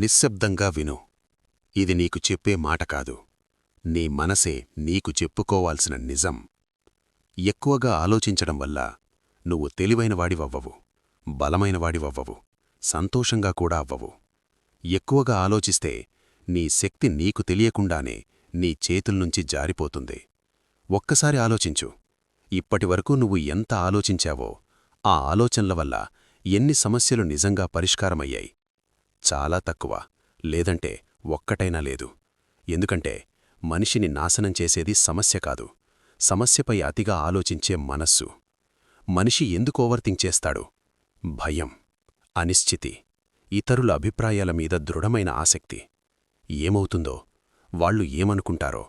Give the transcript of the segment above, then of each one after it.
నిశ్శబ్దంగా విను. ఇది నీకు చెప్పే మాట కాదు. నీ మనసే నీకు చెప్పుకోవాల్సిన నిజం. ఎక్కువగా ఆలోచించడం వల్ల నువ్వు తెలివైనవాడివవ్వవు. బలమైనవాడివవ్వవు. సంతోషంగా కూడా అవ్వవు. ఎక్కువగా ఆలోచిస్తే నీ శక్తి నీకు తెలియకుండానే నీ చేతుల్నుంచి జారిపోతుంది. ఒక్కసారి ఆలోచించు. ఇప్పటివరకు నువ్వు ఎంత ఆలోచించావో ఆ ఆలోచనల వల్ల ఎన్ని సమస్యలు నిజంగా పరిష్కారమయ్యాయి. చాలా తక్కువ లేదంటే ఒక్కటైనా లేదు. ఎందుకంటే మనిషిని నాశనం చేసేది సమస్య కాదు. సమస్యపై అతిగా ఆలోచించే మనస్సు. మనిషి ఎందుకు ఓవర్థింక్ చేస్తాడు? భయం అనిశ్చితి ఇతరుల అభిప్రాయాల మీద దృఢమైన ఆసక్తి. ఏమవుతుందో వాళ్ళు ఏమనుకుంటారో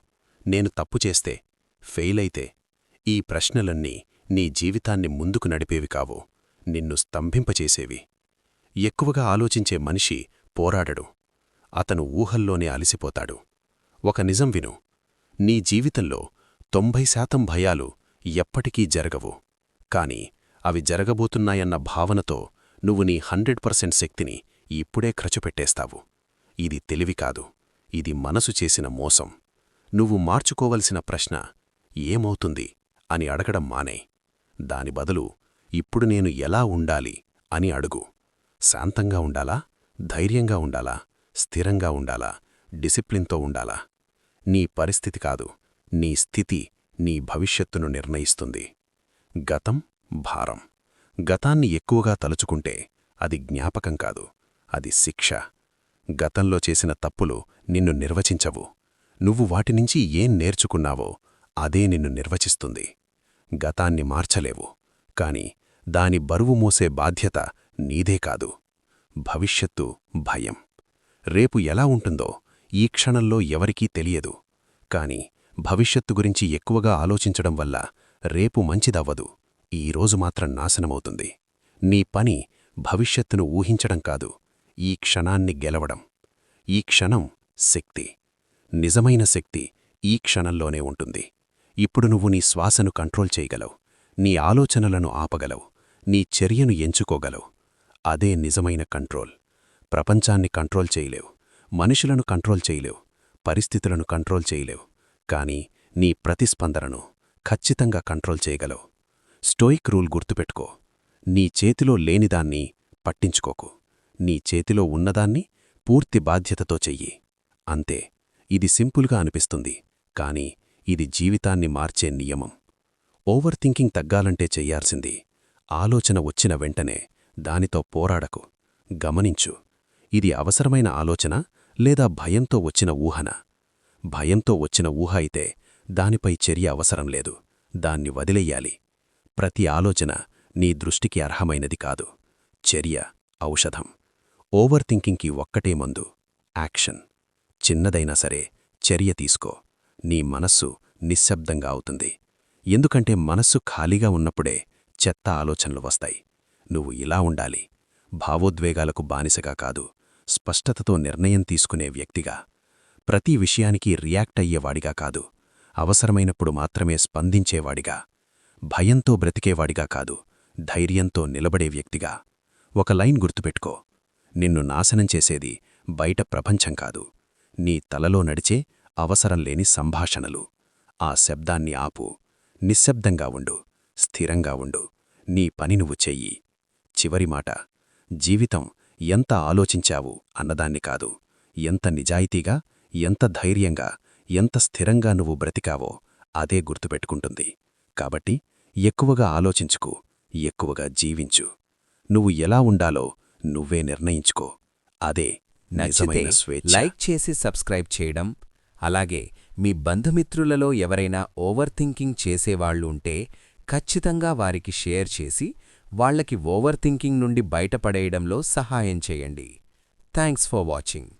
నేను తప్పు చేస్తే ఫెయిలైతే ఈ ప్రశ్నలన్నీ నీ జీవితాన్ని ముందుకు నడిపేవి కావు. నిన్ను స్తంభింపచేసేవి. ఎక్కువగా ఆలోచించే మనిషి పోరాడడు. అతను ఊహల్లోనే అలసిపోతాడు. ఒక నిజం విను. నీ జీవితంలో తొంభై శాతం భయాలు ఎప్పటికీ జరగవు. కాని అవి జరగబోతున్నాయన్న భావనతో నువ్వు నీ హండ్రెడ్ పర్సెంట్ శక్తిని ఇప్పుడే ఖర్చుపెట్టేస్తావు. ఇది తెలివి కాదు. ఇది మనసు చేసిన మోసం. నువ్వు మార్చుకోవలసిన ప్రశ్న ఏమవుతుంది అని అడగడం మానే. దాని బదులు ఇప్పుడు నేను ఎలా ఉండాలి అని అడుగు. శాంతంగా ఉండాలా? ధైర్యంగా ఉండాలా? స్థిరంగా ఉండాలా? డిసిప్లిన్తో ఉండాలా? నీ పరిస్థితి కాదు. నీ స్థితి నీ భవిష్యత్తును నిర్ణయిస్తుంది. గతం భారం. గతాన్ని ఎక్కువగా తలుచుకుంటే అది జ్ఞాపకం కాదు. అది శిక్ష. గతంలో చేసిన తప్పులు నిన్ను నిర్వచించవు. నువ్వు వాటినుంచి ఏం నేర్చుకున్నావో అదే నిన్ను నిర్వచిస్తుంది. గతాన్ని మార్చలేవు. కాని దాని బరువు మోసే బాధ్యత నీదే కాదు. భవిష్యత్తు భయం. రేపు ఎలా ఉంటుందో ఈ క్షణంలో ఎవరికీ తెలియదు. కాని భవిష్యత్తు గురించి ఎక్కువగా ఆలోచించడం వల్ల రేపు మంచిదవ్వదు. ఈరోజు మాత్రం నాశనమవుతుంది. నీ పని భవిష్యత్తును ఊహించడం కాదు ఈ క్షణాన్ని గెలవడం. ఈ క్షణం శక్తి. నిజమైన శక్తి ఈ క్షణంలోనే ఉంటుంది. ఇప్పుడు నువ్వు నీ శ్వాసను కంట్రోల్ చేయగలవు. నీ ఆలోచనలను ఆపగలవు. నీ చర్యను ఎంచుకోగలవు. అదే నిజమైన కంట్రోల్. ప్రపంచాన్ని కంట్రోల్ చేయలేవు. మనుషులను కంట్రోల్ చేయలేవు. పరిస్థితులను కంట్రోల్ చేయలేవు. కాని నీ ప్రతిస్పందనను ఖచ్చితంగా కంట్రోల్ చేయగలవు. స్టోయిక్ రూల్ గుర్తుపెట్టుకో. నీ చేతిలో లేనిదాన్ని పట్టించుకోకు. నీ చేతిలో ఉన్నదాన్ని పూర్తి బాధ్యతతో చెయ్యి. అంతే. ఇది సింపుల్గా అనిపిస్తుంది. కాని ఇది జీవితాన్ని మార్చే నియమం. ఓవర్ థింకింగ్ తగ్గాలంటే చెయ్యాల్సింది ఆలోచన వచ్చిన వెంటనే దానితో పోరాడకు. గమనించు ఇది అవసరమైన ఆలోచన లేదా భయంతో వచ్చిన ఊహన. భయంతో వచ్చిన ఊహ అయితే దానిపై చర్య అవసరం లేదు. దాన్ని వదిలెయ్యాలి ప్రతి ఆలోచన నీ దృష్టికి అర్హమైనది కాదు. చర్య ఔషధం. ఓవర్ థింకింగ్కి ఒక్కటే మందు యాక్షన్. చిన్నదైనా సరే చర్య తీసుకో. నీ మనస్సు నిశ్శబ్దంగా అవుతుంది. ఎందుకంటే మనస్సు ఖాళీగా ఉన్నప్పుడే చెత్త ఆలోచనలు వస్తాయి. నువ్వు ఇలా ఉండాలి. భావోద్వేగాలకు బానిసగా కాదు. స్పష్టతతో నిర్ణయం తీసుకునే వ్యక్తిగా. ప్రతి విషయానికి రియాక్ట్ అయ్యేవాడిగా కాదు. అవసరమైనప్పుడు మాత్రమే స్పందించేవాడిగా. భయంతో బ్రతికేవాడిగా కాదు. ధైర్యంతో నిలబడే వ్యక్తిగా. ఒక లైన్ గుర్తుపెట్టుకో. నిన్ను నాశనం చేసేది బయట ప్రపంచం కాదు. నీ తలలో నడిచే అవసరం లేని సంభాషణలు. ఆ శబ్దాన్ని ఆపు. నిశ్శబ్దంగా ఉండు. స్థిరంగా ఉండు. నీ పని నువ్వు చెయ్యి. చివరి మాట. జీవితం ఎంత ఆలోచించావు అన్నదాన్ని కాదు. ఎంత నిజాయితీగా ఎంత ధైర్యంగా ఎంత స్థిరంగా నువ్వు బ్రతికావో అదే గుర్తుపెట్టుకుంటుంది. కాబట్టి ఎక్కువగా ఆలోచించుకు ఎక్కువగా జీవించు. నువ్వు ఎలా ఉండాలో నువ్వే నిర్ణయించుకో. అదే నచ్చితే లైక్ చేసి సబ్స్క్రైబ్ చేయడం అలాగే మీ బంధుమిత్రులలో ఎవరైనా ఓవర్ థింకింగ్ చేసేవాళ్ళు ఉంటే ఖచ్చితంగా వారికి షేర్ చేసి వాళ్ళకి ఓవర్ థింకింగ్ నుండి బయటపడేయడంలో సహాయం చేయండి. Thanks for watching.